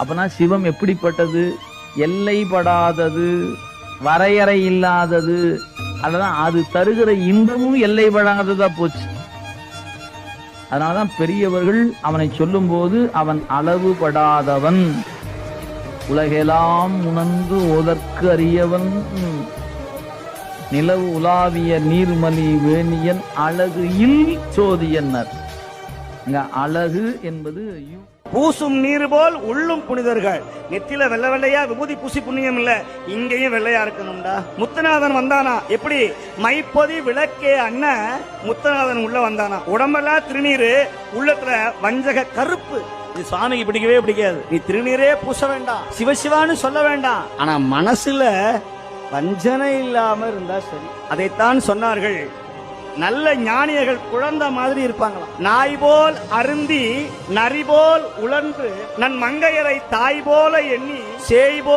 அப்பனா சிவம் எப்படிப்பட்டது? எல்லைப்படாதது வரையறை இல்லாதது அததான் அது தருகிற இன்பமும் எல்லைப்படாததா போச்சு. அதனாலதான் பெரியவர்கள் அவனை சொல்லும்போது அவன் அளவுபடாதவன். உலகெல்லாம் உணர்ந்து ஓதற்கு அறியவன். நிலவு உலாவிய நீர்மலி வேணியன் அழகு இல் சோதியன்னர் அழகு என்பது பூசும் நீர் போல் உள்ளும் புனிதர்கள். நெத்தில வெள்ளை வெள்ளையா விபூதி பூசி புண்ணியம் இல்ல. இங்கேயும் வெள்ளையா இருக்கணும்டா. முத்துநாதன் வந்தானா? எப்படி? மைப்பொதி விளக்கே அண்ணன் முத்துநாதன் உள்ள வந்தானா? உடம்பெல்லாம் திருநீரு உள்ளத்துல வஞ்சக கருப்பு. இது சுவாமிக்கு பிடிக்கவே பிடிக்காது. நீ திருநீரே பூச வேண்டாம். சிவசிவான்னு சொல்ல வேண்டாம். ஆனா மனசுல வஞ்சனை இல்லாம இருந்தா சரி. அதைத்தான் சொன்னார்கள். நல்ல ஞானியர்கள் குழந்தை மாதிரி இருப்பாங்களாம். நாய் போல் அருந்தி நரி போல் உழன்று நன் மங்கையரை தாய் போல எண்ணி சேய் போல்